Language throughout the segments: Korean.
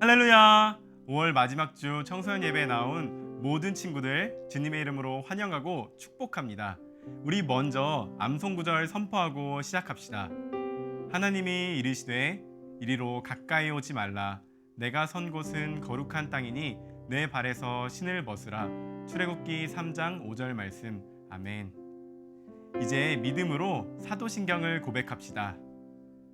할렐루야! 5월 마지막 주 청소년 예배에 나온 모든 친구들 주님의 이름으로 환영하고 축복합니다. 우리 먼저 암송 구절 선포하고 시작합시다. 하나님이 이르시되 이리로 가까이 오지 말라. 내가 선 곳은 거룩한 땅이니 내 발에서 신을 벗으라. 출애굽기 3장 5절 말씀. 아멘. 이제 믿음으로 사도신경을 고백합시다.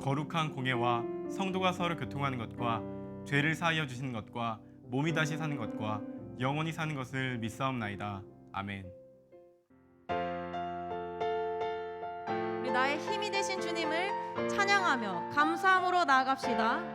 거룩한 공예와 성도가 서로 교통하는 것과 죄를 사하여 주시는 것과 몸이 다시 사는 것과 영원히 사는 것을 믿사옵나이다. 아멘. 우리 나의 힘이 되신 주님을 찬양하며 감사함으로 나아갑시다.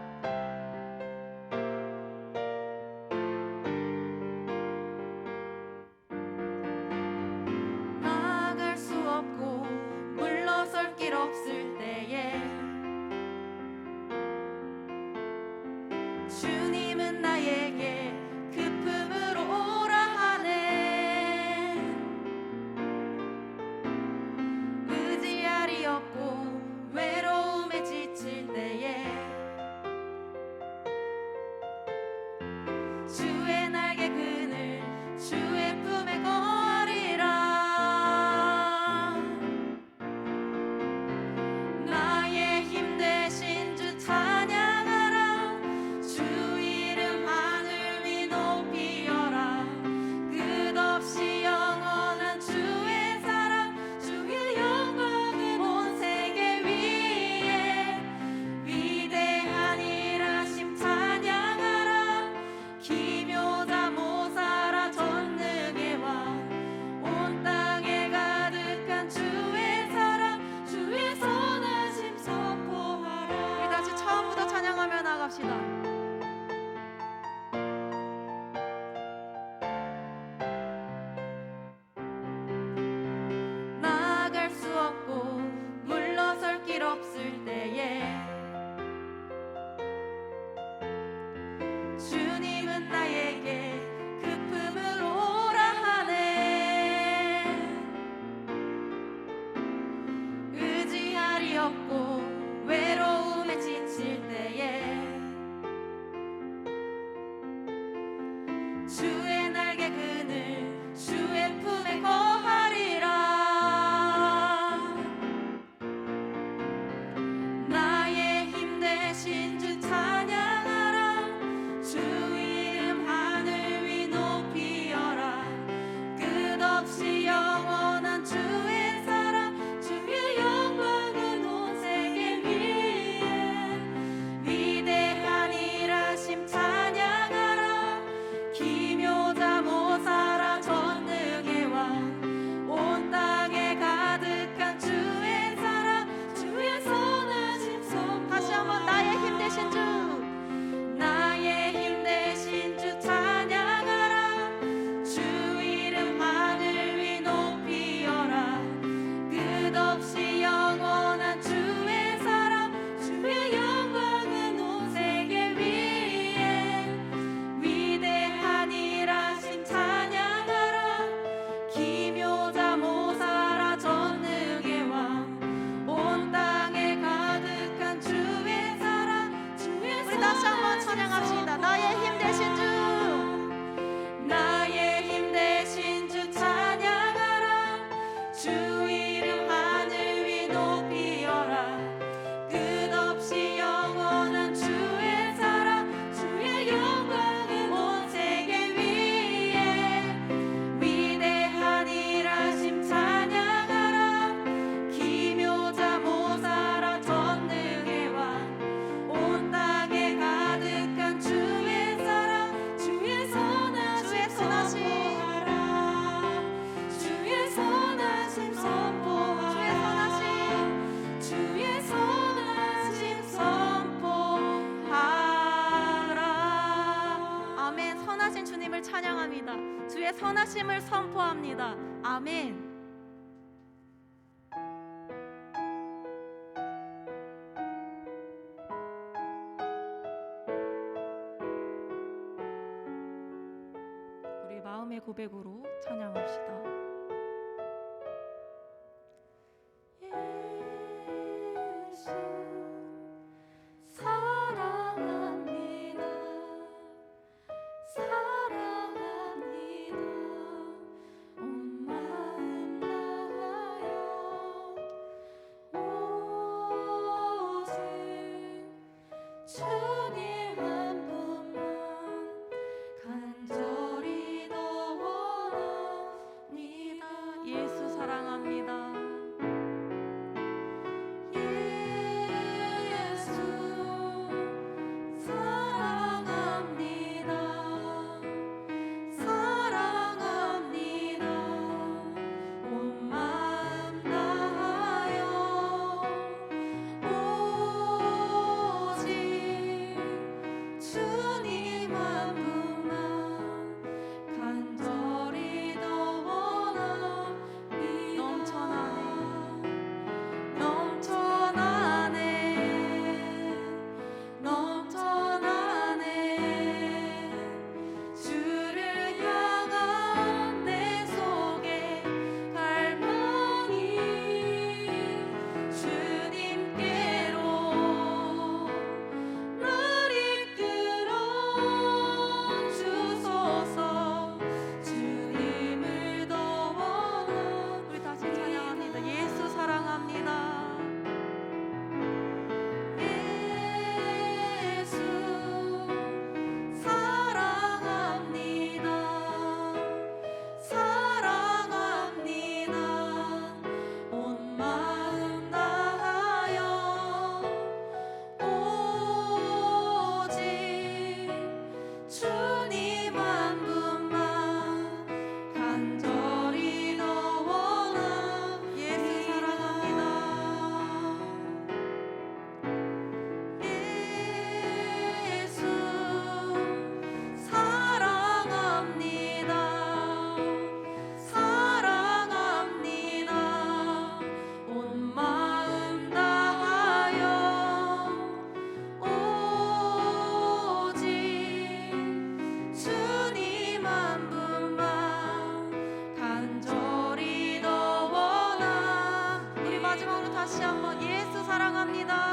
하심을 선포합니다. 아멘. 우리 마음의 고백으로 찬양합시다. 감사합니다.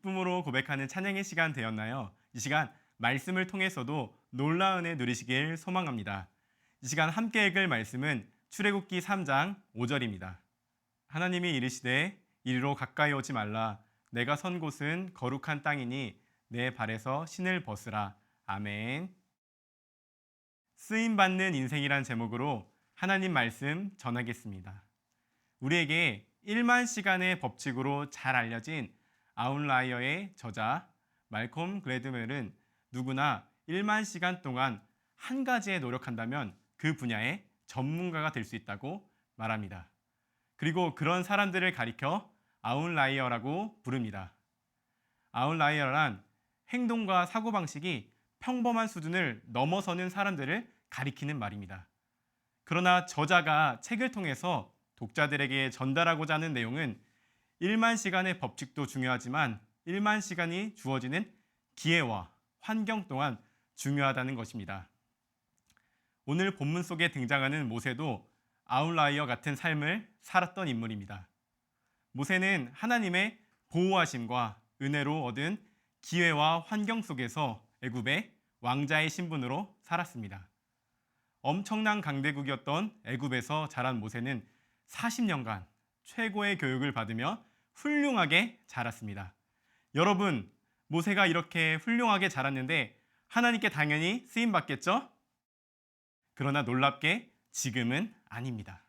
기쁨으로 고백하는 찬양의 시간 되었나요? 이 시간 말씀을 통해서도 놀라운 은혜 누리시길 소망합니다. 이 시간 함께 읽을 말씀은 출애굽기 3장 5절입니다. 하나님이 이르시되 이리로 가까이 오지 말라 내가 선 곳은 거룩한 땅이니 내 발에서 신을 벗으라. 아멘. 쓰임 받는 인생이란 제목으로 하나님 말씀 전하겠습니다. 우리에게 1만 시간의 법칙으로 잘 알려진 아웃라이어의 저자 말콤 글래드웰은 누구나 1만 시간 동안 한 가지에 노력한다면 그 분야의 전문가가 될 수 있다고 말합니다. 그리고 그런 사람들을 가리켜 아웃라이어라고 부릅니다. 아웃라이어란 행동과 사고방식이 평범한 수준을 넘어서는 사람들을 가리키는 말입니다. 그러나 저자가 책을 통해서 독자들에게 전달하고자 하는 내용은 1만 시간의 법칙도 중요하지만 1만 시간이 주어지는 기회와 환경 또한 중요하다는 것입니다. 오늘 본문 속에 등장하는 모세도 아웃라이어 같은 삶을 살았던 인물입니다. 모세는 하나님의 보호하심과 은혜로 얻은 기회와 환경 속에서 애굽의 왕자의 신분으로 살았습니다. 엄청난 강대국이었던 애굽에서 자란 모세는 40년간 최고의 교육을 받으며 훌륭하게 자랐습니다. 여러분, 모세가 이렇게 훌륭하게 자랐는데 하나님께 당연히 쓰임 받겠죠? 그러나 놀랍게 지금은 아닙니다.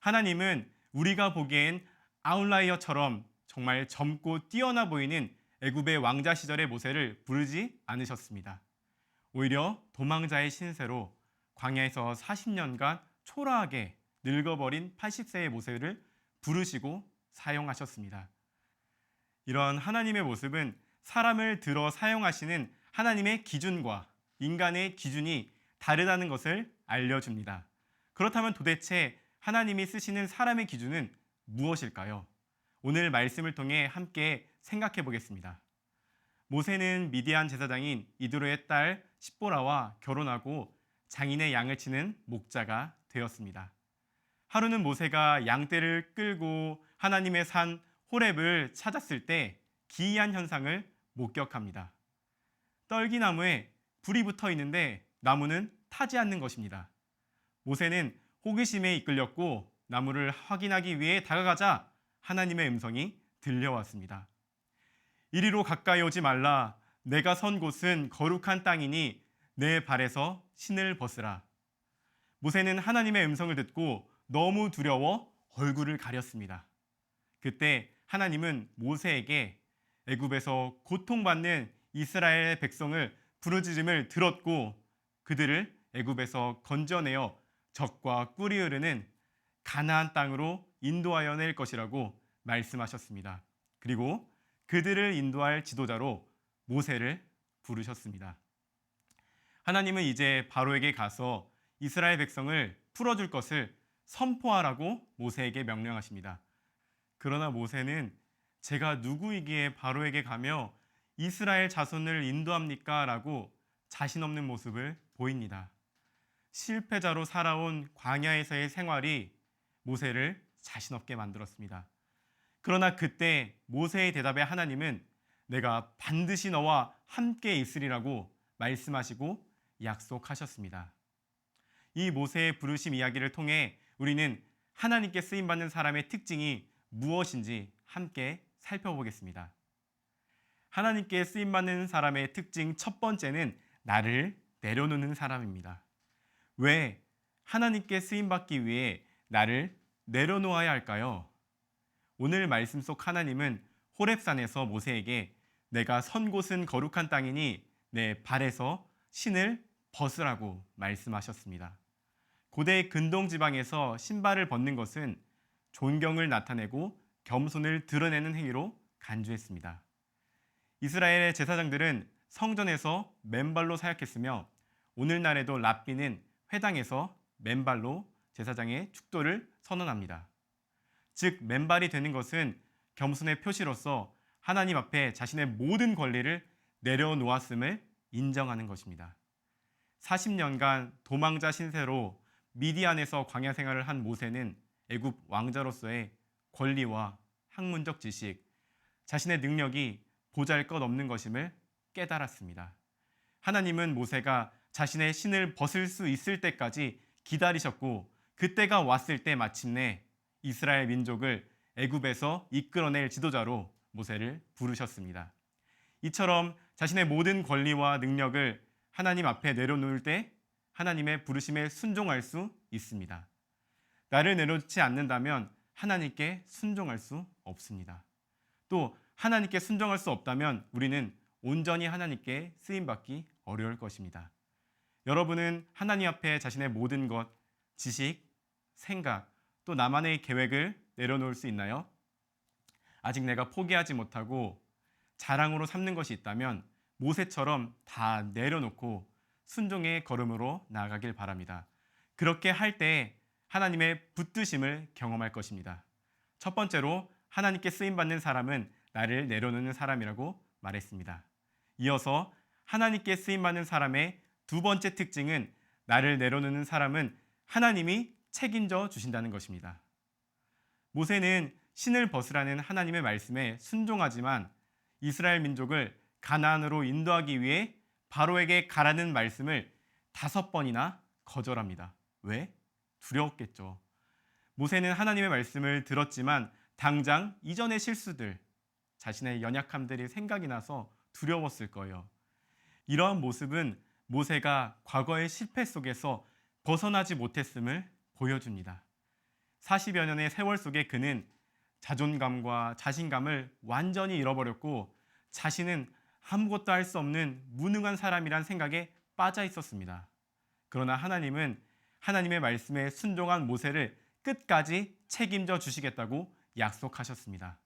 하나님은 우리가 보기엔 아웃라이어처럼 정말 젊고 뛰어나 보이는 애굽의 왕자 시절의 모세를 부르지 않으셨습니다. 오히려 도망자의 신세로 광야에서 40년간 초라하게 늙어버린 80세의 모세를 부르시고 사용하셨습니다. 이런 하나님의 모습은 사람을 들어 사용하시는 하나님의 기준과 인간의 기준이 다르다는 것을 알려줍니다. 그렇다면 도대체 하나님이 쓰시는 사람의 기준은 무엇일까요? 오늘 말씀을 통해 함께 생각해 보겠습니다. 모세는 미디안 제사장인 이드로의 딸 십보라와 결혼하고 장인의 양을 치는 목자가 되었습니다. 하루는 모세가 양떼를 끌고 하나님의 산 호렙을 찾았을 때 기이한 현상을 목격합니다. 떨기나무에 불이 붙어 있는데 나무는 타지 않는 것입니다. 모세는 호기심에 이끌렸고 나무를 확인하기 위해 다가가자 하나님의 음성이 들려왔습니다. 이리로 가까이 오지 말라. 내가 선 곳은 거룩한 땅이니 내 발에서 신을 벗으라. 모세는 하나님의 음성을 듣고 너무 두려워 얼굴을 가렸습니다. 그때 하나님은 모세에게 애굽에서 고통받는 이스라엘 백성을 부르짖음을 들었고 그들을 애굽에서 건져내어 적과 꿀이 흐르는 가나안 땅으로 인도하여 낼 것이라고 말씀하셨습니다. 그리고 그들을 인도할 지도자로 모세를 부르셨습니다. 하나님은 이제 바로에게 가서 이스라엘 백성을 풀어줄 것을 선포하라고 모세에게 명령하십니다. 그러나 모세는 제가 누구이기에 바로에게 가며 이스라엘 자손을 인도합니까? 라고 자신 없는 모습을 보입니다. 실패자로 살아온 광야에서의 생활이 모세를 자신 없게 만들었습니다. 그러나 그때 모세의 대답에 하나님은 내가 반드시 너와 함께 있으리라고 말씀하시고 약속하셨습니다. 이 모세의 부르심 이야기를 통해 우리는 하나님께 쓰임 받는 사람의 특징이 무엇인지 함께 살펴보겠습니다. 하나님께 쓰임 받는 사람의 특징 첫 번째는 나를 내려놓는 사람입니다. 왜 하나님께 쓰임 받기 위해 나를 내려놓아야 할까요? 오늘 말씀 속 하나님은 호렙산에서 모세에게 내가 선 곳은 거룩한 땅이니 내 발에서 신을 벗으라고 말씀하셨습니다. 고대 근동 지방에서 신발을 벗는 것은 존경을 나타내고 겸손을 드러내는 행위로 간주했습니다. 이스라엘의 제사장들은 성전에서 맨발로 사역했으며 오늘날에도 랍비는 회당에서 맨발로 제사장의 축도를 선언합니다. 즉 맨발이 되는 것은 겸손의 표시로서 하나님 앞에 자신의 모든 권리를 내려놓았음을 인정하는 것입니다. 40년간 도망자 신세로 미디안에서 광야 생활을 한 모세는 애굽 왕자로서의 권리와 학문적 지식, 자신의 능력이 보잘것없는 것임을 깨달았습니다. 하나님은 모세가 자신의 신을 벗을 수 있을 때까지 기다리셨고 그때가 왔을 때 마침내 이스라엘 민족을 애굽에서 이끌어낼 지도자로 모세를 부르셨습니다. 이처럼 자신의 모든 권리와 능력을 하나님 앞에 내려놓을 때 하나님의 부르심에 순종할 수 있습니다. 나를 내려놓지 않는다면 하나님께 순종할 수 없습니다. 또 하나님께 순종할 수 없다면 우리는 온전히 하나님께 쓰임 받기 어려울 것입니다. 여러분은 하나님 앞에 자신의 모든 것, 지식, 생각, 또 나만의 계획을 내려놓을 수 있나요? 아직 내가 포기하지 못하고 자랑으로 삼는 것이 있다면 모세처럼 다 내려놓고 순종의 걸음으로 나아가길 바랍니다. 그렇게 할 때 하나님의 붙드심을 경험할 것입니다. 첫 번째로 하나님께 쓰임 받는 사람은 나를 내려놓는 사람이라고 말했습니다. 이어서 하나님께 쓰임 받는 사람의 두 번째 특징은 나를 내려놓는 사람은 하나님이 책임져 주신다는 것입니다. 모세는 신을 벗으라는 하나님의 말씀에 순종하지만 이스라엘 민족을 가나안으로 인도하기 위해 바로에게 가라는 말씀을 다섯 번이나 거절합니다. 왜? 두려웠겠죠. 모세는 하나님의 말씀을 들었지만 당장 이전의 실수들, 자신의 연약함들이 생각이 나서 두려웠을 거예요. 이러한 모습은 모세가 과거의 실패 속에서 벗어나지 못했음을 보여줍니다. 40여 년의 세월 속에 그는 자존감과 자신감을 완전히 잃어버렸고 자신은 아무것도 할 수 없는 무능한 사람이란 생각에 빠져 있었습니다. 그러나 하나님은 하나님의 말씀에 순종한 모세를 끝까지 책임져 주시겠다고 약속하셨습니다.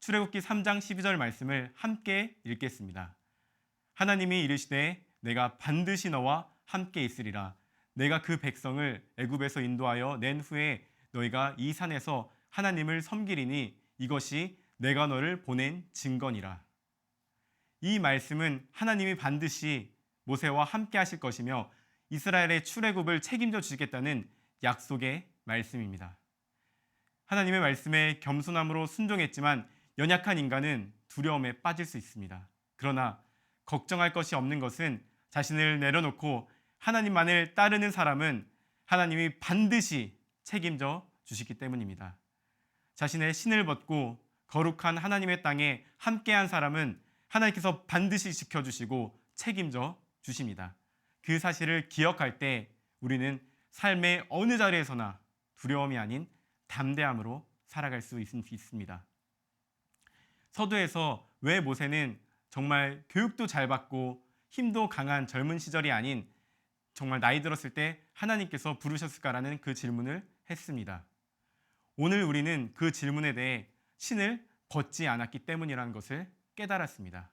출애굽기 3장 12절 말씀을 함께 읽겠습니다. 하나님이 이르시되 내가 반드시 너와 함께 있으리라 내가 그 백성을 애굽에서 인도하여 낸 후에 너희가 이 산에서 하나님을 섬기리니 이것이 내가 너를 보낸 증거니라. 이 말씀은 하나님이 반드시 모세와 함께 하실 것이며 이스라엘의 출애굽을 책임져 주시겠다는 약속의 말씀입니다. 하나님의 말씀에 겸손함으로 순종했지만 연약한 인간은 두려움에 빠질 수 있습니다. 그러나 걱정할 것이 없는 것은 자신을 내려놓고 하나님만을 따르는 사람은 하나님이 반드시 책임져 주시기 때문입니다. 자신의 신을 벗고 거룩한 하나님의 땅에 함께한 사람은 하나님께서 반드시 지켜주시고 책임져 주십니다. 그 사실을 기억할 때 우리는 삶의 어느 자리에서나 두려움이 아닌 담대함으로 살아갈 수 있, 있습니다. 서두에서 왜 모세는 정말 교육도 잘 받고 힘도 강한 젊은 시절이 아닌 정말 나이 들었을 때 하나님께서 부르셨을까라는 그 질문을 했습니다. 오늘 우리는 그 질문에 대해 신을 벗지 않았기 때문이라는 것을 깨달았습니다.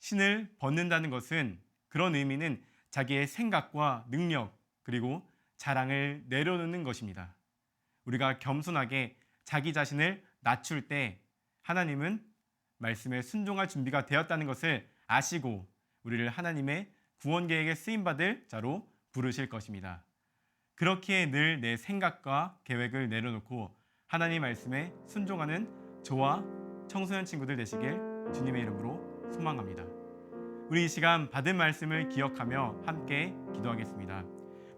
신을 벗는다는 것은 그런 의미는 자기의 생각과 능력 그리고 자랑을 내려놓는 것입니다. 우리가 겸손하게 자기 자신을 낮출 때 하나님은 말씀에 순종할 준비가 되었다는 것을 아시고 우리를 하나님의 구원 계획에 쓰임 받을 자로 부르실 것입니다. 그렇기에 늘 내 생각과 계획을 내려놓고 하나님 말씀에 순종하는 저와 청소년 친구들 되시길 주님의 이름으로 소망합니다. 우리 이 시간 받은 말씀을 기억하며 함께 기도하겠습니다.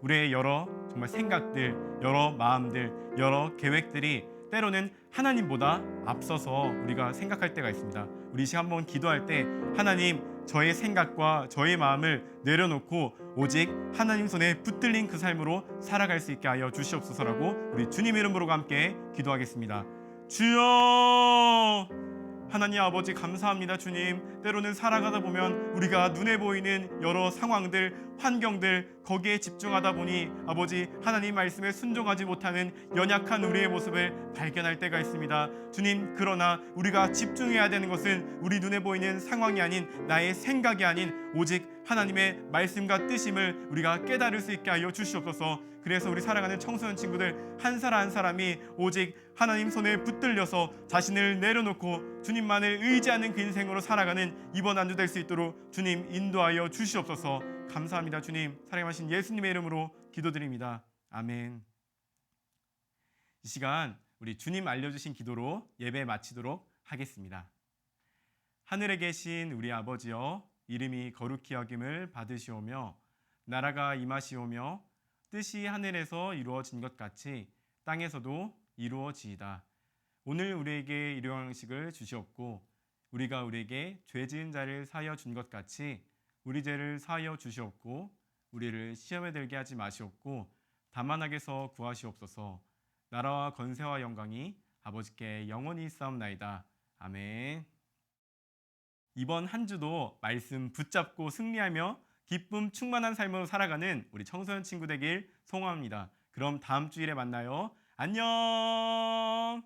우리의 여러 정말 생각들, 여러 마음들, 여러 계획들이 때로는 하나님보다 앞서서 우리가 생각할 때가 있습니다. 우리 이 시간 한번 기도할 때 하나님 저의 생각과 저의 마음을 내려놓고 오직 하나님 손에 붙들린 그 삶으로 살아갈 수 있게 하여 주시옵소서라고 우리 주님 이름으로 함께 기도하겠습니다. 주여 하나님 아버지 감사합니다 주님. 때로는 살아가다 보면 우리가 눈에 보이는 여러 상황들 환경들 거기에 집중하다 보니 아버지 하나님 말씀에 순종하지 못하는 연약한 우리의 모습을 발견할 때가 있습니다. 주님 그러나 우리가 집중해야 되는 것은 우리 눈에 보이는 상황이 아닌 나의 생각이 아닌 오직 하나님의 말씀과 뜻임을 우리가 깨달을 수 있게 하여 주시옵소서. 그래서 우리 사랑하는 청소년 친구들 한 사람 한 사람이 오직 하나님 손에 붙들려서 자신을 내려놓고 주님만을 의지하는 그 인생으로 살아가는 이번 한주될 수 있도록 주님 인도하여 주시옵소서 감사합니다 주님. 사랑하신 예수님의 이름으로 기도드립니다. 아멘. 이 시간 우리 주님 알려주신 기도로 예배 마치도록 하겠습니다. 하늘에 계신 우리 아버지여 이름이 거룩히 여김을 받으시오며 나라가 임하시오며 뜻이 하늘에서 이루어진 것 같이 땅에서도 이루어지이다. 오늘 우리에게 일용할 음식을 주시옵고 우리가 우리에게 죄 지은 자를 사하여 준 것 같이 우리 죄를 사하여 주시옵고 우리를 시험에 들게 하지 마시옵고 다만 악에서 구하시옵소서. 나라와 건세와 영광이 아버지께 영원히 싸움나이다. 아멘. 이번 한 주도 말씀 붙잡고 승리하며 기쁨 충만한 삶으로 살아가는 우리 청소년 친구 되길 소망합니다. 그럼 다음 주일에 만나요. 안녕!